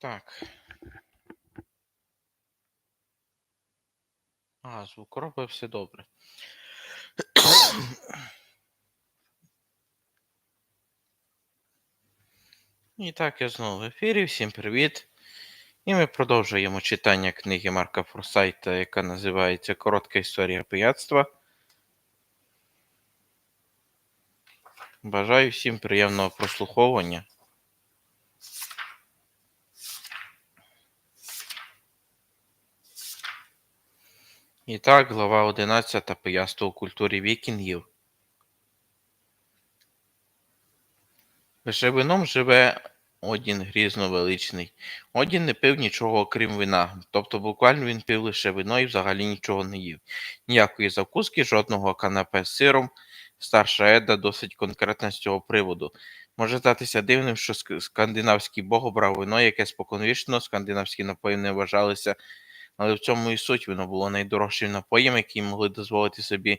Так. А, звук робить все добре. І так, я знову в ефірі. Всім привіт. І ми продовжуємо читання книги Марка Форсайта, яка називається Коротка історія пияцтва. Бажаю всім приємного прослуховування. І так, глава 11 Пияцтво у культурі вікінгів. Лише вином живе Одін грізно величний. Одін не пив нічого окрім вина, тобто буквально він пив лише вино і взагалі нічого не їв. Ніякої закуски, жодного канапе з сиром. Старша Еда досить конкретна з цього приводу. Може здатися дивним, що скандинавський бог обрав вино, яке споконвічно скандинавські напої не вважалися, але в цьому і суть воно було найдорожчим напоєм, який могли дозволити собі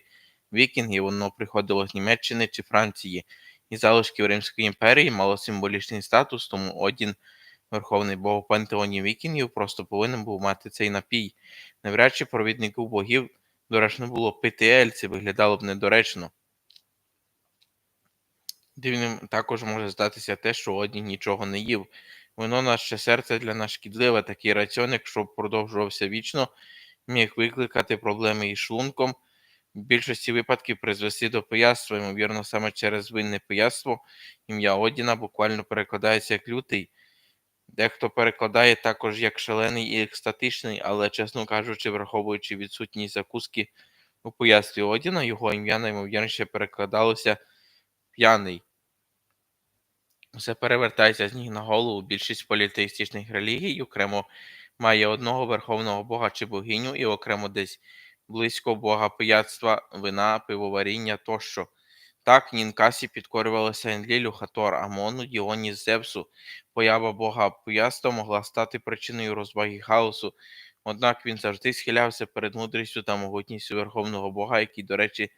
вікінги, воно приходило з Німеччини чи Франції і залишків Римської імперії мало символічний статус, тому Одін, верховний бог у пантеоні вікінгів, просто повинен був мати цей напій. Навряд чи провіднику богів доречно було пити ель, це виглядало б недоречно. Дивним також може здатися те, що Одін нічого не їв. Воно наше серце для нас шкідливе, такий раціон, якщо продовжувався вічно, міг викликати проблеми із шлунком, в більшості випадків призвести до пияцтва, ймовірно, саме через винне пияцтво ім'я Одіна буквально перекладається як лютий. Дехто перекладає також як шалений і екстатичний, але, чесно кажучи, враховуючи відсутність закуски у пияцтві Одіна, його ім'я наймовірніше перекладалося п'яний. Все перевертається з ніг на голову. Більшість політеїстичних релігій окремо має одного верховного бога чи богиню, і окремо десь близько бога пияцтва, вина, пивоваріння тощо. Так, Нінкасі підкорювалися Енлілю, Хатор, Амону, Діоніс, Зевсу. Поява бога пияцтва могла стати причиною розваги хаосу, однак він завжди схилявся перед мудрістю та могутністю верховного бога, який, до речі,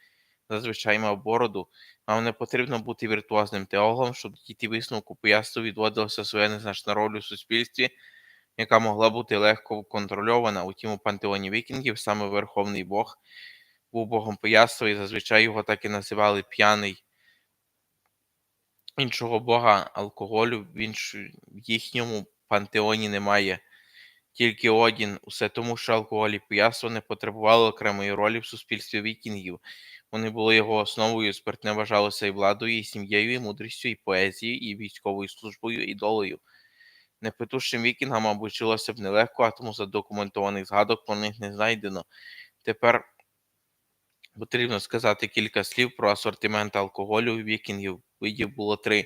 зазвичай мав бороду. Вам не потрібно бути віртуозним теологом, щоб дійти висновку пияцтву відводилася своя незначна роль у суспільстві, яка могла бути легко контрольована. Утім, у пантеоні вікінгів саме верховний Бог був богом пияцтва, і зазвичай його так і називали п'яний. Іншого бога алкоголю в, інш... в їхньому пантеоні немає. Тільки Одін, усе тому, що алкоголь і пияцтво не потребували окремої ролі в суспільстві вікінгів. Вони були його основою, спиртне вважалося і владою, і сім'єю, і мудрістю, і поезією, і військовою службою, і долею. Непитущим вікінгам, мабуть, жилося б нелегко, а тому задокументованих згадок про них не знайдено. Тепер потрібно сказати кілька слів про асортимент алкоголю вікінгів. Видів було три.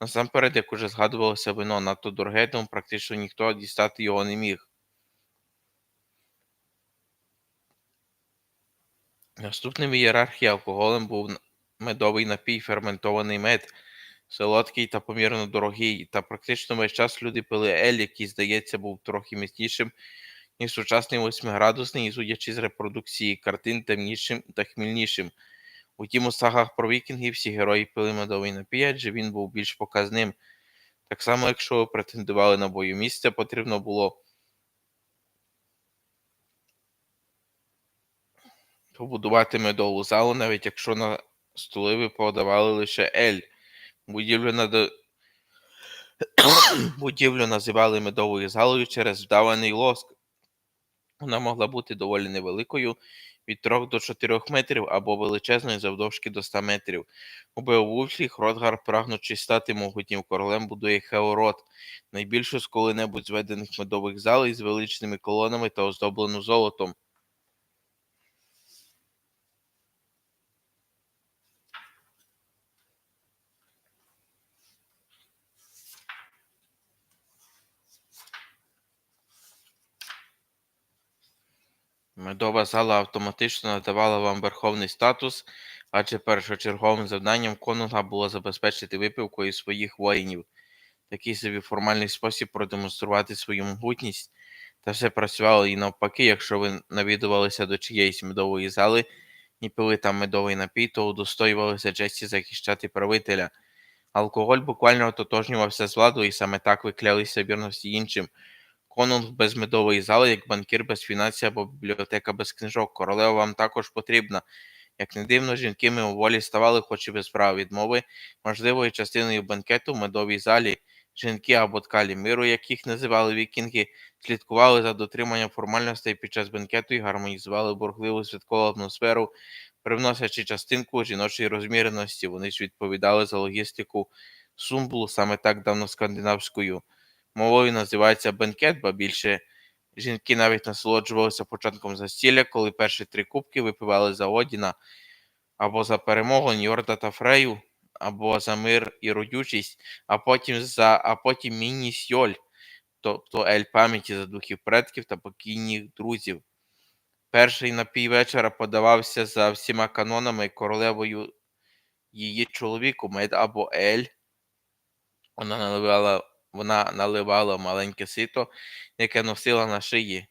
Насамперед, як уже згадувалося, вино надто дороге, тому практично ніхто дістати його не міг. Наступним в ієрархії алкоголем був медовий напій, ферментований мед, солодкий та помірно дорогий, та практично весь час люди пили ель, який, здається, був трохи міцнішим, ніж сучасний восьмиградусний, і судячи з репродукції картин темнішим та хмільнішим. Утім, у сагах про вікінгів всі герої пили медовий напій, адже він був більш показним. Так само, якщо ви претендували на бою місце, потрібно було побудувати медову залу, навіть якщо на столи ви подавали лише ель. Будівлю, над... Будівлю називали медовою залою через вдаваний лоск. Вона могла бути доволі невеликою від 3 до 4 метрів або величезною завдовжки до 100 метрів. У Беовульфі Хродгар, прагнучи стати могутнім королем, будує Хеорот, найбільшу з коли-небудь зведених медових залей з величними колонами та оздоблену золотом. Медова зала автоматично надавала вам верховний статус, адже першочерговим завданням конунга було забезпечити випивкою своїх воїнів. Такий собі формальний спосіб продемонструвати свою могутність. Та все працювало і навпаки, якщо ви навідувалися до чиєїсь медової зали і пили там медовий напій, то удостоювалися честі захищати правителя. Алкоголь буквально ототожнювався з владою, і саме так ви клялися вірності іншим. Конунг без медової зали, як банкір без фінансів або бібліотека без книжок. Королева вам також потрібна. Як не дивно, жінки мимоволі ставали, хоч і без права відмови, можливою частиною банкету в медовій залі. Жінки або ткалі миру, як їх називали вікінги, слідкували за дотриманням формальностей під час банкету і гармонізували бурхливу святкову атмосферу, привносячи частинку жіночої розміреності. Вони ж відповідали за логістику сумбулу саме так давно скандинавською мовою називається бенкет, ба більше жінки навіть насолоджувалися початком застілля, коли перші три кубки випивали за Одіна, або за перемогу Ньорда та Фрею, або за мир і родючість, а потім за а потім міні-сьоль, тобто ель пам'яті за духів предків та покійних друзів. Перший напій вечора подавався за всіма канонами королевою її чоловіку, мед або ель. Вона наливала вона наливала маленьке сито, яке носила на шиї.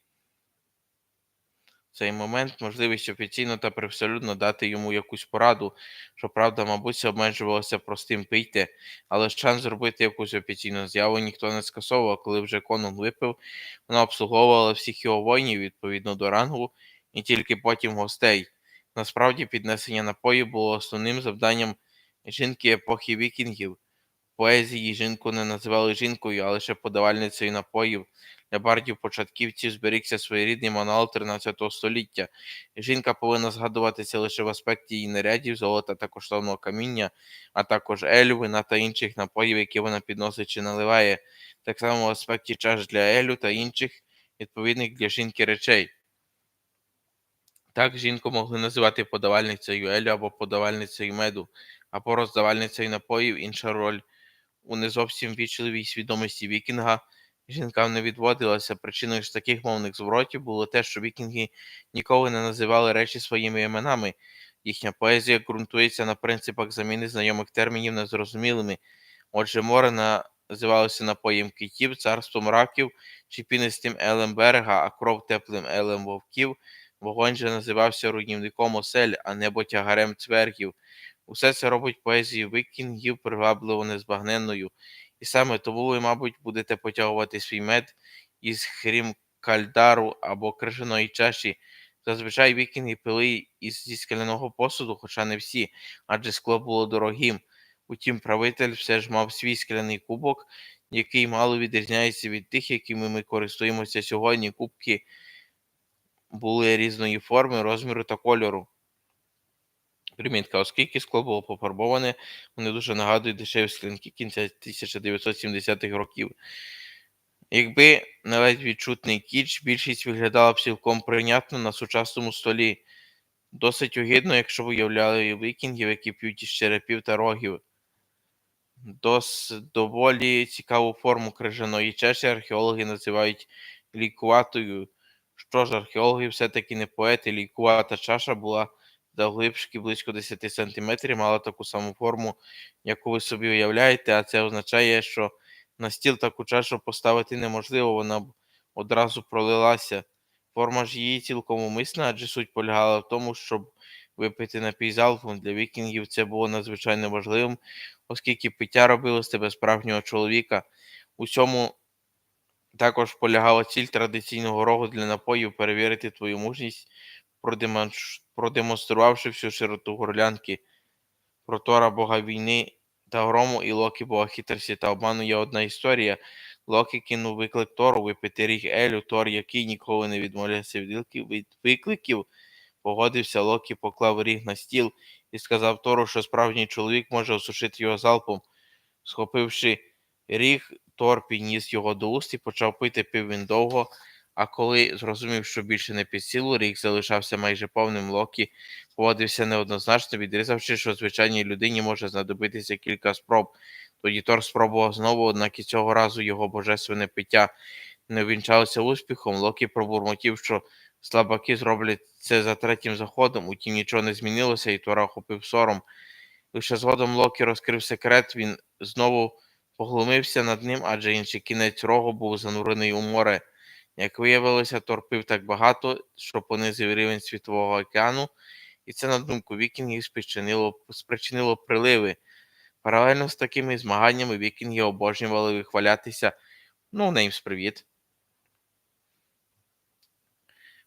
В цей момент можливість офіційно та привселюдно дати йому якусь пораду, щоправда, мабуть, обмежувалося простим пийте, але шанс зробити якусь офіційну з'яву ніхто не скасовував, коли вже конун випив, вона обслуговувала всіх його воїнів відповідно до рангу і тільки потім гостей. Насправді, піднесення напою було основним завданням жінки епохи вікінгів поезії жінку не називали жінкою, а лише подавальницею напоїв. Для бардів початківців зберігся своєрідний мануал 13 століття. Жінка повинна згадуватися лише в аспекті її нарядів, золота та коштовного каміння, а також елю, вина та інших напоїв, які вона підносить чи наливає, так само в аспекті чаш для елю та інших відповідних для жінки речей. Так жінку могли називати подавальницею елю або подавальницею меду, або роздавальницею напоїв, інша роль у не зовсім вічливій свідомості вікінга жінкам не відводилася. Причиною ж таких мовних зворотів було те, що вікінги ніколи не називали речі своїми іменами. Їхня поезія ґрунтується на принципах заміни знайомих термінів незрозумілими. Отже, море називалося напоєм китів, царством раків чи пінистим елем берега, а кров теплим елем вовків. Вогонь же називався руйнівником осель, а небо тягарем цвергів. Усе це робить поезію вікінгів привабливо незбагненною, і саме тому ви, мабуть, будете потягувати свій мед із хрімкальдару або крижаної чаші. Зазвичай вікінги пили із зі скляного посуду, хоча не всі, адже скло було дорогим. Утім, правитель все ж мав свій скляний кубок, який мало відрізняється від тих, якими ми користуємося сьогодні. Кубки були різної форми, розміру та кольору. Примітка, оскільки скло було пофарбоване, вони дуже нагадують дешеві склянки кінця 1970-х років. Якби не ледь відчутний кіч, більшість виглядала б цілком прийнятно на сучасному столі. Досить огидно, якщо виявляли вікінгів, які п'ють із черепів та рогів. Дос доволі цікаву форму крижаної чаші археологи називають лікуватою. Що ж, археологи все-таки не поети, лікувата чаша була завглибшки близько 10 см, мала таку саму форму, яку ви собі уявляєте, а це означає, що на стіл таку чашу поставити неможливо, вона б одразу пролилася. Форма ж її цілком умисна, адже суть полягала в тому, щоб випити напій залпом. Для вікінгів це було надзвичайно важливим, оскільки пиття робило з тебе справжнього чоловіка. У цьому також полягала ціль традиційного рогу для напоїв перевірити твою мужність продемонструвавши всю широту горлянки. Про Тора Бога війни та грому і Локі Бога хитрості та обману є одна історія. Локі кинув виклик Тору випити ріг Елю, Тор, який ніколи не відмовлявся від викликів, погодився, Локі поклав ріг на стіл і сказав Тору, що справжній чоловік може осушити його залпом. Схопивши ріг, Тор підніс його до уст і почав пити пив він довго. А коли зрозумів, що більше не під силу, рік залишався майже повним Локі, поводився неоднозначно, відрізавши, що звичайній людині може знадобитися кілька спроб. Тоді Тор спробував знову, однак і цього разу його божественне пиття не увінчалося успіхом. Локі пробурмотів, що слабаки зроблять це за третім заходом, утім нічого не змінилося, і Тора охопив сором. Лише згодом Локі розкрив секрет, він знову поглумився над ним, адже інший кінець рогу був занурений у море. Як виявилося, торпів так багато, що понизив рівень Світового океану, і це, на думку вікінгів, спричинило спричинило приливи. Паралельно з такими змаганнями вікінги обожнювали вихвалятися. Ну, Неймс, привіт.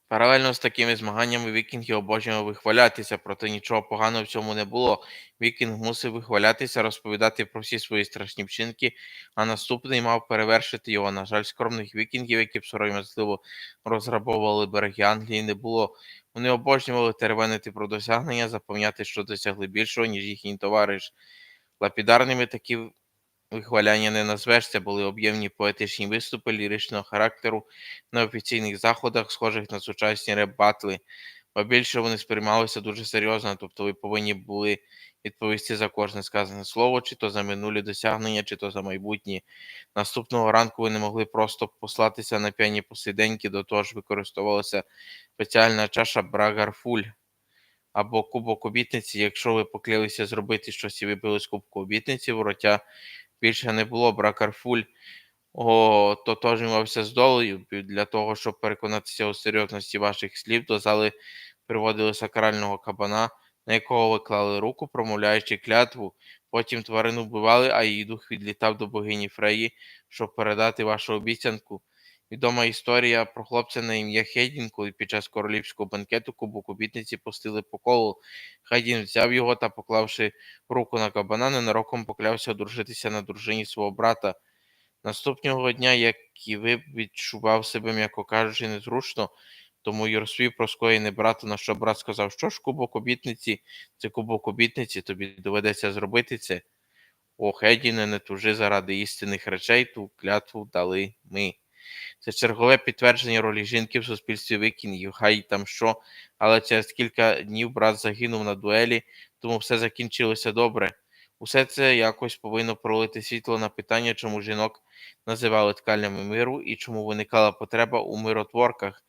Паралельно з такими змаганнями вікінги обожнювали вихвалятися, проте нічого поганого в цьому не було. Вікінг мусив вихвалятися, розповідати про всі свої страшні вчинки, а наступний мав перевершити його. На жаль, скромних вікінгів, які б сором'язливо розграбовували береги Англії, не було. Вони обожнювали теревенити про досягнення, запевняти, що досягли більшого, ніж їхній товариш. Лапідарними такі вихваляння не назвеш, це були об'ємні поетичні виступи ліричного характеру на офіційних заходах, схожих на сучасні реп-батли, бо більше вони сприймалися дуже серйозно, тобто ви повинні були відповісти за кожне сказане слово, чи то за минулі досягнення, чи то за майбутнє. Наступного ранку ви не могли просто послатися на п'яні посиденьки, до того ж використовувалася спеціальна чаша Брагарфуль або кубок обітниці, якщо ви поклялися зробити щось і випили з кубку обітниці, вороття більше не було бракарфуль, о, тотожнювався з долею для того, щоб переконатися у серйозності ваших слів, до зали приводили сакрального кабана, на якого ви клали руку, промовляючи клятву. Потім тварину вбивали, а її дух відлітав до богині Фреї, щоб передати вашу обіцянку. Відома історія про хлопця на ім'я Хейдін, коли під час королівського банкету кубок обітниці пустили по колу. Хейдін взяв його та, поклавши руку на кабана, ненароком поклявся одружитися на дружині свого брата. Наступного дня, як і ви, відчував себе, м'яко кажучи, незручно, тому розповів про скоєне брату, на що брат сказав, що ж кубок обітниці, це кубок обітниці, тобі доведеться зробити це. О, Хейдіне, не тужи заради істинних речей, ту клятву дали ми. Це чергове підтвердження ролі жінки в суспільстві викінгів, хай там що, але через кілька днів брат загинув на дуелі, тому все закінчилося добре. Усе це якось повинно пролити світло на питання, чому жінок називали ткалями миру і чому виникала потреба у миротворках.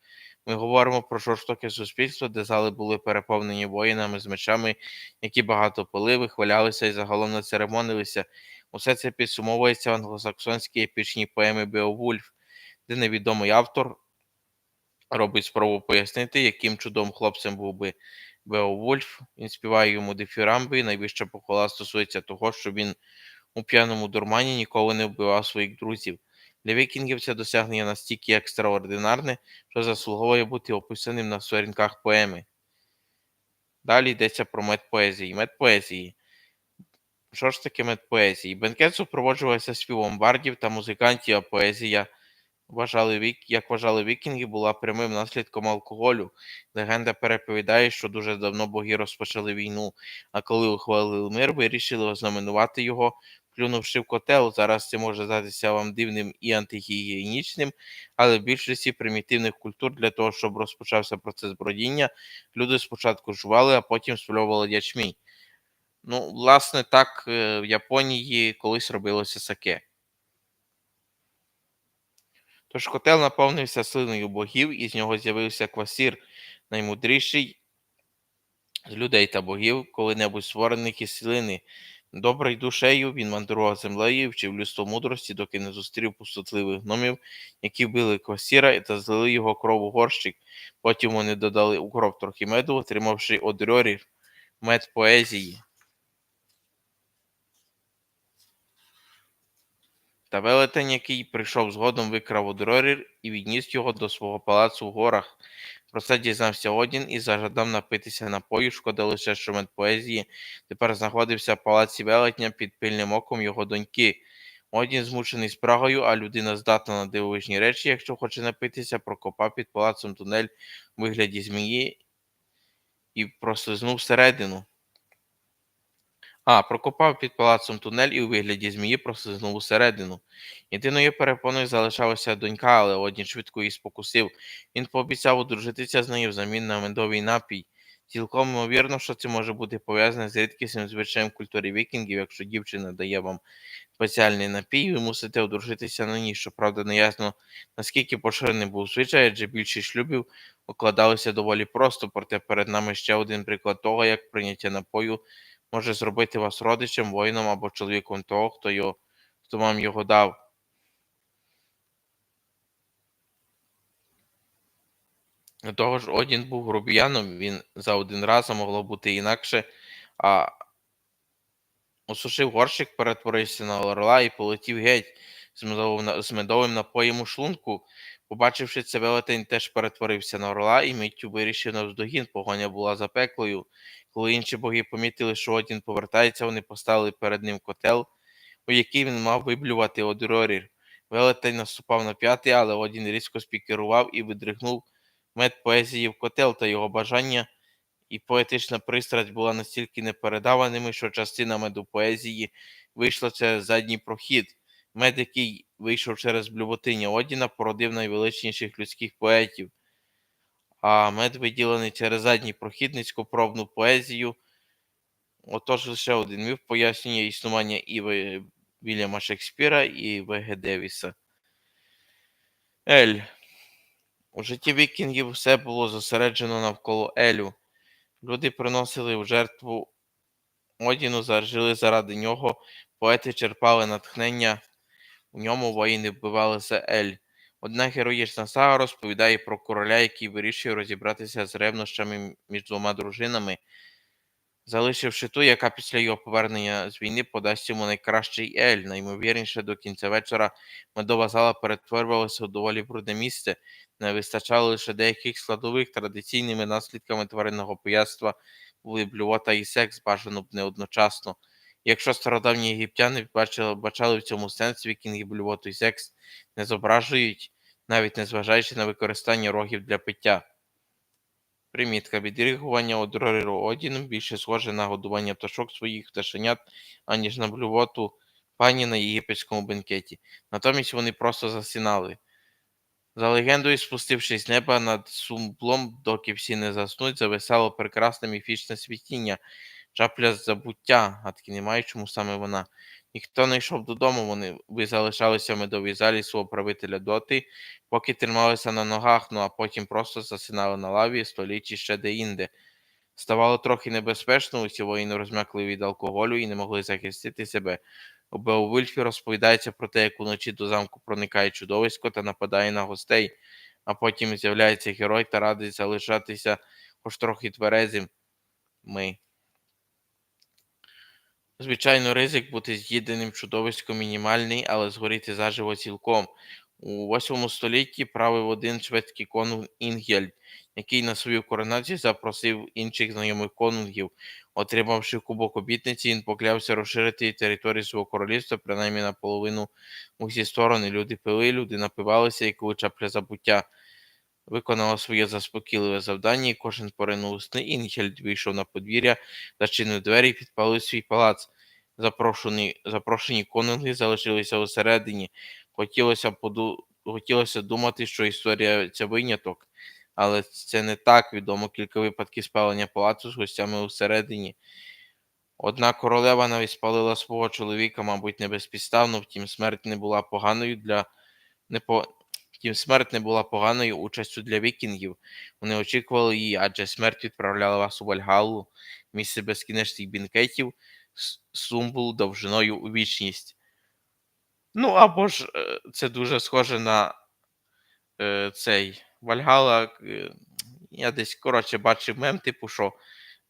Ми говоримо про жорстоке суспільство, де зали були переповнені воїнами з мечами, які багато пили, вихвалялися і загалом не церемонилися. Усе це підсумовується в англосаксонській епічній поемі Беовульф де невідомий автор робить спробу пояснити, яким чудовим хлопцем був би Беовульф. Він співає йому дифірамби, і найвища похвала стосується того, що він у п'яному дурмані ніколи не вбивав своїх друзів. Для вікінгів це досягнення настільки екстраординарне, що заслуговує бути описаним на сторінках поеми. Далі йдеться про медпоезії. Медпоезії. Що ж таке медпоезії? Бенкет супроводжувався співом бардів та музикантів, а поезія вважали як вважали вікінги, була прямим наслідком алкоголю. Легенда переповідає, що дуже давно боги розпочали війну, а коли ухвалили мир, вирішили ознаменувати його, плюнувши в котел. Зараз це може здатися вам дивним і антигігієнічним, але в більшості примітивних культур для того, щоб розпочався процес бродіння, люди спочатку жували, а потім спльовували ячмінь. Ну, власне, так е, в Японії колись робилося саке. Тож котел наповнився слиною богів, і з нього з'явився квасір, наймудріший з людей та богів, коли-небудь створених із слини. Добрий душею він мандрував землею і вчив людство мудрості, доки не зустрів пустотливих гномів, які вбили квасіра та злили його кров у горщик. Потім вони додали у кров трохи меду, отримавши одрьорір, мед поезії. Та велетень, який прийшов згодом, викрав Одрорір і відніс його до свого палацу в горах. Про це дізнався Одін і зажадав напитися напою, шкода лише, що медпоезії тепер знаходився в палаці велетня під пильним оком його доньки. Одін змучений спрагою, а людина здатна на дивовижні речі, якщо хоче напитися, прокопав під палацом тунель у вигляді змії і прослизнув всередину. А, прокопав під палацом тунель і у вигляді змії прослизнув усередину. Єдиною перепоною залишалася донька, але одні швидко її спокусив. Він пообіцяв одружитися з нею взамін на медовий напій. Цілком ймовірно, що це може бути пов'язане з рідкісним звичаєм культури вікінгів, якщо дівчина дає вам спеціальний напій, ви мусите одружитися на ній. Щоправда, неясно, наскільки поширений був звичай, адже більшість шлюбів укладалися доволі просто, проте перед нами ще один приклад того, як прийняття напою може зробити вас родичем, воїном або чоловіком того, хто його, хто вам його дав. До того ж, Одін був грубіяном, він за один раз а могло бути інакше, а Осушив горщик, перетворився на орла і полетів геть з медовим, напоєм у шлунку. Побачивши це, велетень теж перетворився на орла і миттю вирішив навздогін. Погоня була запеклою. Коли інші боги помітили, що Одін повертається, вони поставили перед ним котел, у який він мав виблювати Одурорір. Велетень наступав на п'ятий, але Одін різко спікерував і видригнув мед поезії в котел та його бажання і поетична пристрасть була настільки непередаваними, що частина меду поезії вийшла через задній прохід. Мед, який вийшов через блювотиння Одіна, породив найвеличніших людських поетів, а мед, виділений через задній прохід, низькопробну поезію. Отож лише один міф пояснює існування і Вільяма Шекспіра, і В.Г. Девіса. Ель. У житті вікінгів все було зосереджено навколо Елю. Люди приносили в жертву Одіну, жили заради нього, поети черпали натхнення, у ньому воїни вбивалися Ель. Одна героїчна сага розповідає про короля, який вирішує розібратися з ревнощами між двома дружинами, залишивши ту, яка після його повернення з війни подасть йому найкращий Ель. Наймовірніше, до кінця вечора медова зала перетворювалася у доволі брудне місце, не вистачало лише деяких складових традиційними наслідками тваринного пияцтва були блювота і секс бажано б не одночасно. Якщо стародавні єгиптяни бачили, бачали в цьому сенс, вікінги блювоту і секс не зображують, навіть незважаючи на використання рогів для пиття. Примітка відригування одорору Одіном більше схоже на годування пташок своїх пташенят, аніж на блювоту пані на єгипетському бенкеті. Натомість вони просто засинали. За легендою, спустившись з неба над сумблом, доки всі не заснуть, зависало прекрасне міфічне світіння, чапля забуття, гадки немає, чому саме вона. Ніхто не йшов додому, вони ви залишалися в медовій залі свого правителя доти, поки трималися на ногах, ну а потім просто засинали на лаві, столі ще де-інде. Ставало трохи небезпечно, усі воїни розм'якли від алкоголю і не могли захистити себе. У Беовульфі розповідається про те, як уночі до замку проникає чудовисько та нападає на гостей, а потім з'являється герой та радить залишатися хоч трохи тверезим. Ми. Звичайно, ризик бути з'їденим чудовиськом мінімальний, але згоріти заживо цілком. У 8 столітті правив один шведський конунг Інгельд, який на свою коронацію запросив інших знайомих конунгів. Отримавши кубок обітниці, він поклявся розширити територію свого королівства принаймні наполовину у всі сторони. Люди пили, люди напивалися, і коли чапля забуття виконала своє заспокійливе завдання, і кожен поринув у сни. Інгельд вийшов на подвір'я, зачинив двері і підпалив свій палац. Запрошені, запрошені конунги залишилися усередині. Хотілося, поду... Хотілося думати, що історія це виняток, але це не так. Відомо кілька випадків спалення палацу з гостями усередині. Одна королева навіть спалила свого чоловіка, мабуть, не безпідставно, втім, смерть не була поганою для не по... Втім, смерть не була поганою участю для вікінгів. Вони очікували її, адже смерть відправляла вас у Вальгалу, місце безкінечних бінкетів, сумбул довжиною у вічність. Ну, або ж е, це дуже схоже на е, цей Вальгала. е, Я десь, коротше, бачив мем, типу, що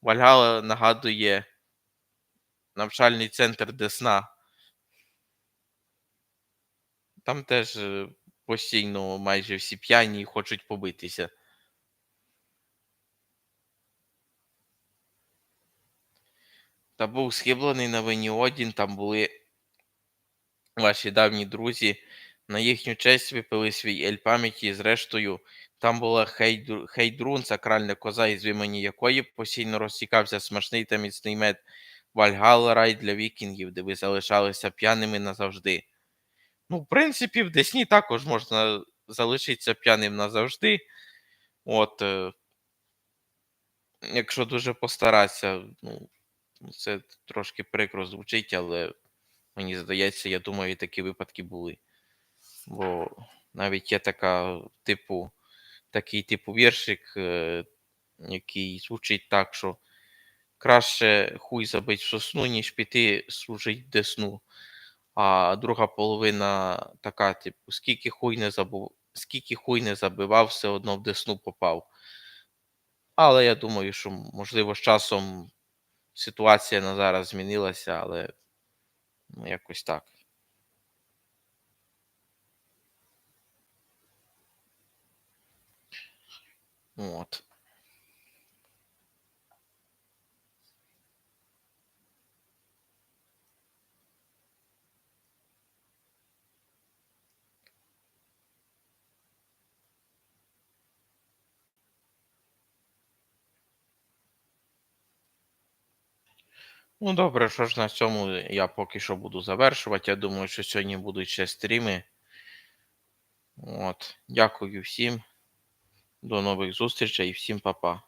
Вальгала нагадує навчальний центр Десна. Там теж е, постійно майже всі п'яні і хочуть побитися. Та був схиблений на вині Одін, там були ваші давні друзі. На їхню честь випили свій ель пам'яті, зрештою, там була Хейдру- Хейдрун, сакральна коза, із імені якої постійно розтікався смачний та міцний мед. Вальгалла рай для вікінгів, де ви залишалися п'яними назавжди. Ну, в принципі, в Десні також можна залишитися п'яним назавжди. От, е, якщо дуже постаратися, ну, це трошки прикро звучить, але мені здається, я думаю, такі випадки були. Бо навіть є така, типу, такий типу віршик, е, який звучить так, що краще хуй забить в сосну, ніж піти служить десну. А друга половина така, типу, скільки хуй не забув, скільки хуй не забивав, все одно в десну попав. Але я думаю, що можливо з часом ситуація на зараз змінилася, але Ну, якось так. От. Ну, добре, що ж на цьому я поки що буду завершувати. Я думаю, що сьогодні будуть ще стріми. От. Дякую всім. До нових зустрічей і всім па-па.